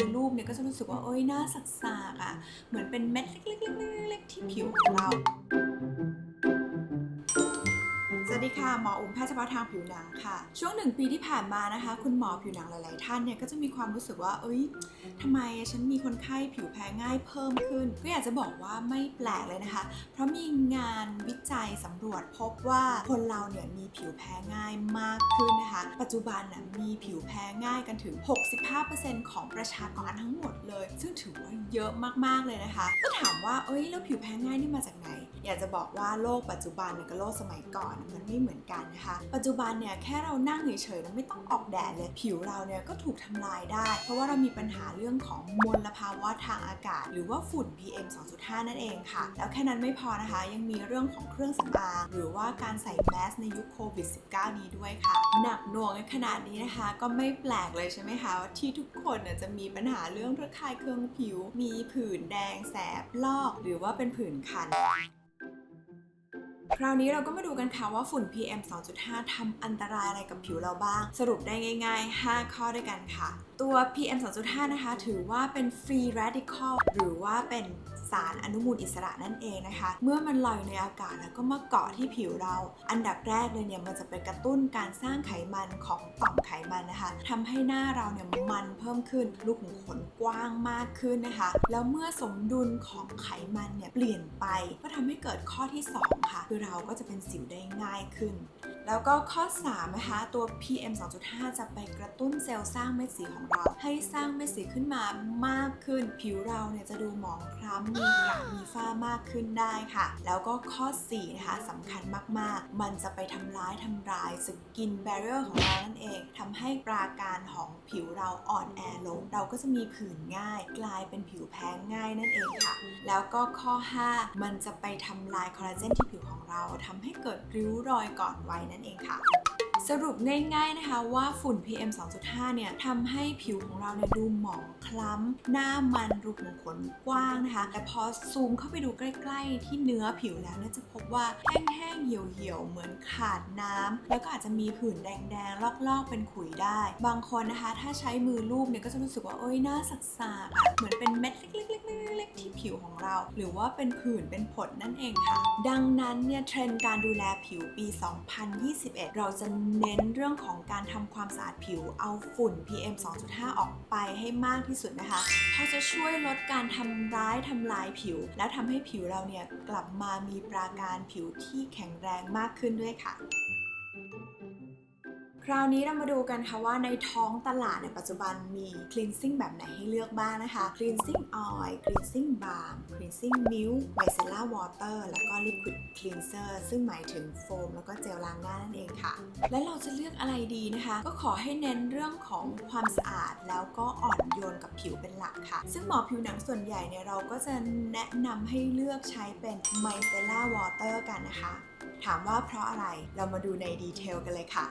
คือรูปเนี่ยก็จะรู้สึกว่าเอ้ยหน้าสักสากๆอะ เหมือนเป็นเม็ดเล็กๆๆๆที่ผิวของเรา วัสดีค่ะ หมออุ้มแพทย์เฉพาะทางผิวหนังค่ะ ช่วงหนึ่งปีที่ผ่านมานะคะ คุณหมอผิวหนังหลาย ๆ ท่านเนี่ยก็จะมีความรู้สึกว่า เอ้ยทำไมฉันมีคนไข้ผิวแพ้ง่ายเพิ่มขึ้น ก็อยากจะบอกว่าไม่แปลกเลยนะคะ เพราะมีงานวิจัยสำรวจพบว่าคนเราเนี่ยมีผิวแพ้ง่ายมากขึ้นนะคะ ปัจจุบันน่ะมีผิวแพ้ง่ายกันถึง 65%ของประชากรทั้งหมดเลย ซึ่งถือว่าเยอะมาก ๆ เลยนะคะ ก็ถามว่า เอ้ย แล้วผิวแพ้ง่ายนี่มาจากไหน อยากจะบอกว่าโลกปัจจุบันเนี่ยกับโลกสมัยก่อนมันไม่เหมือนกันนะคะ ปัจจุบันเนี่ยแค่เรานั่งเฉยๆแล้วไม่ต้องออกแดดเลยผิวเราเนี่ยก็ถูกทำลายได้ เพราะว่าเรามีปัญหาเรื่องของมลภาวะทางอากาศ หรือว่าฝุ่น PM 2.5 นั่นเองค่ะ แล้วแค่นั้นไม่พอนะคะ ยังมีเรื่องของเครื่องสำอางหรือว่าการใส่แมสในยุคโควิด -19 นี้ด้วยค่ะ หนักหน่วงขนาดนี้นะคะ ก็ไม่แปลกเลยใช่ไหมคะที่ทุกคนน่จะมีปัญหาเรื่องระคายเคืองผิว มีผื่นแดงแสบลอก หรือว่าเป็นผื่นคัน คราวนี้เราก็มาดูกันค่ะว่าฝุ่น PM 2.5ทำอันตรายอะไรกับผิวเราบ้าง สรุปได้ง่าย ๆ 5 ข้อด้วยกันค่ะ ตัว PM 2.5 นะคะ ถือว่าเป็น free radical หรือว่าเป็น สารอนุมูลอิสระนั่นเองนะคะ เมื่อมันลอยในอากาศแล้วก็มาเกาะที่ผิวเรา อันดับแรกเลยเนี่ยมันจะไปกระตุ้นการสร้างไขมันของต่อมไขมันนะคะทำให้หน้าเราเนี่ยมันเพิ่มขึ้นลูกขุมขนกว้างมากขึ้นนะคะ แล้วเมื่อสมดุลของไขมันเนี่ยเปลี่ยนไปก็ทำให้เกิดข้อที่ 2 ค่ะ คือเราก็จะเป็นสิวได้ง่ายขึ้น แล้วก็ข้อ3นะคะตัว PM 2.5 จะไปกระตุ้นเซลล์สร้างเม็ดสีของเรา ให้สร้างเม็ดสีขึ้นมามากขึ้น ผิวเราเนี่ยจะดูหมองคล้ำมีกระมีฝ้ามากขึ้นได้ค่ะ แล้วก็ข้อ4นะคะสำคัญมากๆ มันจะไปทำร้ายทำลายสกินแบเรียร์ของเรานั่นเองทำให้ปราการของผิวเราอ่อนแอลง เราก็จะมีผื่นง่าย กลายเป็นผิวแพ้ง่ายนั่นเองค่ะ แล้วก็ข้อ 5 มันจะไปทำลายคอลลาเจนที่ผิวของเราทำให้เกิดริ้วรอยก่อนวัยนั่นเองค่ะ สรุปง่ายๆนะคะว่าฝุ่น PM 2.5 เนี่ยทำให้ผิวของเราเนี่ยดูหมองคล้ำ หน้ามันรูขุมขนกว้างนะคะ แต่พอซูมเข้าไปดูใกล้ๆ ที่เนื้อผิวแล้วเนี่ยจะพบว่าแห้งๆ เหี่ยวๆ เหมือนขาดน้ำ แล้วก็อาจจะมีผื่นแดงๆ ลอกๆ เป็นขุยได้ บางคนนะคะ ถ้าใช้มือลูบเนี่ยก็จะรู้สึกว่าเอ้ยหน้าสักๆ เหมือนเป็นเม็ดเล็กๆ ๆๆๆที่ผิวของเรา หรือว่าเป็นผื่นเป็นผดนั่นเองค่ะ ดังนั้นเนี่ยเทรนด์การดูแลผิวปี 2021 เราจะเน้นเรื่องของการทำความสะอาดผิวเอาฝุ่น PM 2.5 ออกไปให้มากที่สุดนะคะเพราะจะช่วยลดการทำร้ายทำลายผิว และทำให้ผิวเราเนี่ยกลับมามีปราการผิวที่แข็งแรงมากขึ้นด้วยค่ะ คราวนี้เรามาดูกันค่ะว่าในท้องตลาดในปัจจุบันมี cleansing แบบไหนให้เลือกบ้างนะคะ cleansing oil cleansing balm cleansing milk micellar water แล้วก็ liquid cleanser ซึ่งหมายถึงโฟมแล้วก็เจลล้างหน้านั่นเองค่ะ และเราจะเลือกอะไรดีนะคะ ก็ขอให้เน้นเรื่องของความสะอาดแล้วก็อ่อนโยนกับผิวเป็นหลักค่ะ ซึ่งหมอผิวหนังส่วนใหญ่เนี่ยเราก็จะแนะนำให้เลือกใช้เป็น micellar water กันนะคะ ถามว่าเพราะอะไรเรามาดูในดีเทลกันเลยค่ะ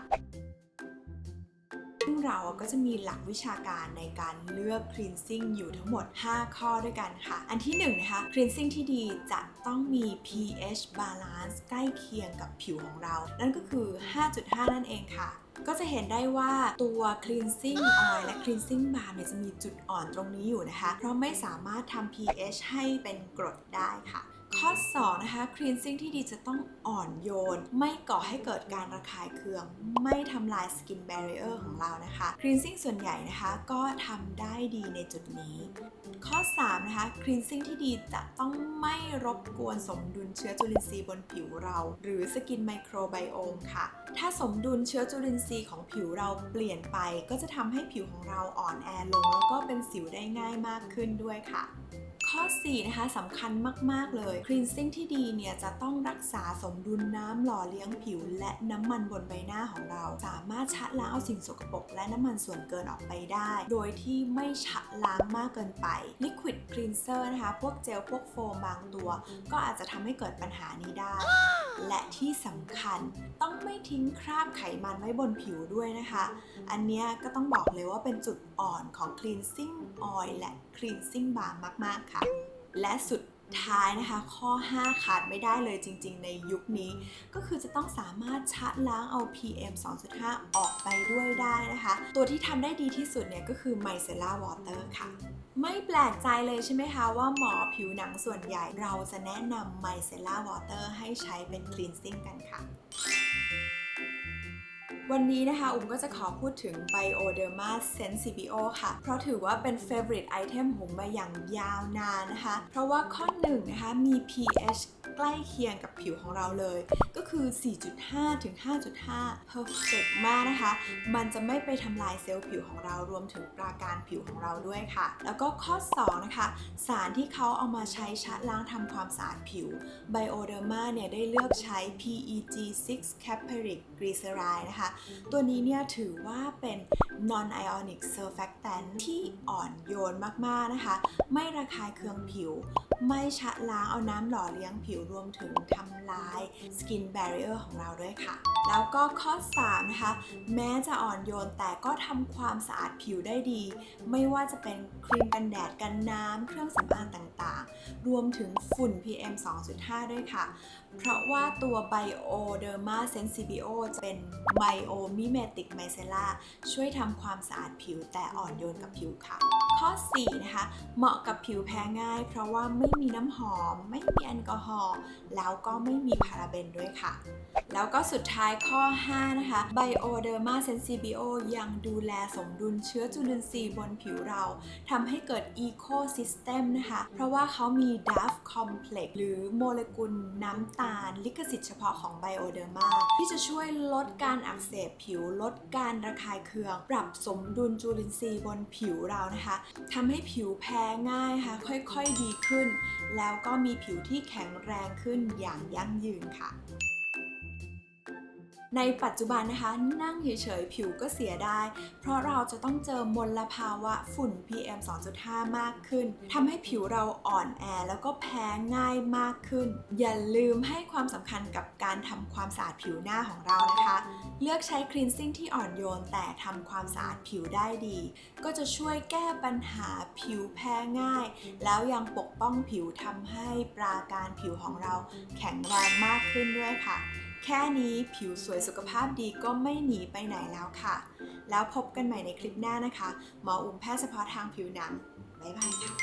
ซึ่งเราก็จะมีหลักวิชาการในการเลือก cleansing อยู่ทั้งหมด 5 ข้อด้วยกันค่ะ อันที่1นะคะ cleansing ที่ดีจะต้องมี pH balance ใกล้เคียงกับผิวของเรา นั่นก็คือ 5.5 นั่นเองค่ะก็จะเห็นได้ว่าตัว cleansing oil และ cleansing balm เนี่ยจะมีจุดอ่อนตรงนี้อยู่นะคะ เพราะไม่สามารถทำ pH ให้เป็นกรดได้ค่ะ ข้อ2นะคะ cleansing ที่ดีจะต้องอ่อนโยน ไม่ก่อให้เกิดการระคายเคือง ไม่ทำลาย skin barrier ของเรานะคะ cleansing ส่วนใหญ่นะคะก็ทำได้ดีในจุดนี้ ข้อ 3 นะคะ cleansing ที่ดีจะต้องไม่รบกวนสมดุลเชื้อจุลินทรีย์บนผิวเรา หรือ skin microbiome ค่ะ ถ้าสมดุลเชื้อจุลินทรีย์ของผิวเราเปลี่ยนไป ก็จะทำให้ผิวของเราอ่อนแอลง แล้วก็เป็นสิวได้ง่ายมากขึ้นด้วยค่ะ อ 4 นะคะสำคัญมาก ๆ เลย cleansing ที่ดีเนี่ยจะต้องรักษาสมดุลน้ำหล่อเลี้ยงผิว และน้ำมันบนใบหน้าของเรา สามารถชะล้างเอาสิ่งสกปรกและน้ำมันส่วนเกินออกไปได้ โดยที่ไม่ชะล้างมากเกินไป liquid cleanser นะคะ พวกเจล พวกโฟมบางตัว ก็อาจจะทำให้เกิดปัญหานี้ได้และที่สำคัญต้องไม่ทิ้งคราบไขมันไว้บนผิวด้วยนะคะ อันนี้ก็ต้องบอกเลยว่าเป็นจุดอ่อนของ cleansing oil และ cleansing balm มาก ๆ ค่ะ และสุด ท้ายนะคะ ข้อ 5 ขาดไม่ได้เลยจริง ๆ ในยุคนี้ ก็คือจะต้องสามารถชะล้างเอา PM 2.5 ออกไปด้วยได้นะคะ ตัวที่ทำได้ดีที่สุดเนี่ยก็คือ Micellar Water ค่ะไม่แปลกใจเลยใช่ไหมคะว่าหมอผิวหนังส่วนใหญ่เราจะแนะนำ Micellar Water ให้ใช้เป็น cleansing กันค่ะ วันนี้นะคะอุ้มก็จะขอพูดถึง Bioderma Sensibio ค่ะ เพราะถือว่าเป็น favorite item ของผมมาอย่างยาวนานนะคะ เพราะว่าข้อหนึ่งนะคะมี pH ใกล้เคียงกับผิวของเราเลย ก็คือ 4.5 ถึง 5.5 perfect มากนะคะ มันจะไม่ไปทำลายเซลล์ผิวของเรารวมถึงปราการผิวของเราด้วยค่ะ แล้วก็ข้อ 2 นะคะ สารที่เขาเอามาใช้ชะล้างทำความสะอาดผิว Bioderma เนี่ยได้เลือกใช้ PEG 6 caprylic glyceride นะคะ ตัวนี้เนี่ยถือว่าเป็น non-ionic surfactant ที่อ่อนโยนมากๆนะคะ ไม่ระคายเคืองผิว ไม่ชะล้างเอาน้ำหล่อเลี้ยงผิวรวมถึงทำลาย skin barrier ของเราด้วยค่ะ แล้วก็ข้อ 3 นะคะ แม้จะอ่อนโยนแต่ก็ทำความสะอาดผิวได้ดี ไม่ว่าจะเป็นครีมกันแดดกันน้ำเครื่องสำอางต่างๆ รวมถึงฝุ่น PM 2.5 ด้วยค่ะ เพราะว่าตัว Bioderma Sensibio จะเป็น Biomimetic Micella ช่วยทำความสะอาดผิวแต่อ่อนโยนกับผิวค่ะ ข้อ 4 นะคะ เหมาะกับผิวแพ้ง่าย เพราะว่าไม่มีน้ำหอม ไม่มีแอลกอฮอล์แล้วก็ไม่มีพาราเบนด้วยค่ะ แล้วก็สุดท้ายข้อ 5 นะคะ Bioderma Sensibio ยังดูแลสมดุลเชื้อจุลินทรีย์บนผิวเราทำให้เกิด Ecosystem นะคะ เพราะว่าเขามี DAF Complex หรือโมเลกุลน้ำตาล ลิขสิทธิ์เฉพาะของไบโอเดอร์มาที่จะช่วยลดการอักเสบผิว ลดการระคายเคือง ปรับสมดุลจุลินทรีย์บนผิวเรานะคะทำให้ผิวแพ้ง่ายค่ะ ค่อยๆดีขึ้น แล้วก็มีผิวที่แข็งแรงขึ้นอย่างยั่งยืนค่ะ ในปัจจุบันนะคะ นั่งเฉยๆ ผิวก็เสียได้ เพราะเราจะต้องเจอมลภาวะฝุ่น PM 2.5 มากขึ้นทำให้ผิวเราอ่อนแอแล้วก็แพ้ง่ายมากขึ้น อย่าลืมให้ความสำคัญกับการทำความสะอาดผิวหน้าของเรานะคะ เลือกใช้ cleansing ที่อ่อนโยนแต่ทำความสะอาดผิวได้ดี ก็จะช่วยแก้ปัญหาผิวแพ้ง่าย แล้วยังปกป้องผิวทำให้ปราการผิวของเราแข็งแรงมากขึ้นด้วยค่ะ แค่นี้ผิวสวยสุขภาพดีก็ไม่หนีไปไหนแล้วค่ะ แล้วพบกันใหม่ในคลิปหน้านะคะ หมออุ้มแพทย์เฉพาะทางผิวหนัง บ๊ายบายค่ะ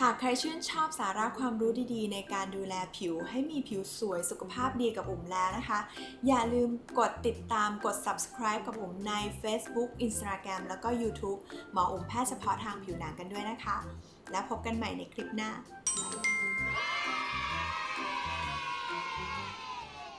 หากใครชื่นชอบสาระความรู้ดีๆ ในการดูแลผิวให้มีผิวสวยสุขภาพดีกับอุ่มแล้วนะคะ อย่าลืมกดติดตามกด subscribe กับอุ่มใน Facebook Instagram แล้วก็ YouTube หมออุ่มแพทย์เฉพาะทางผิวหนังกันด้วยนะคะ แล้วพบกันใหม่ในคลิปหน้าบ๊ายบาย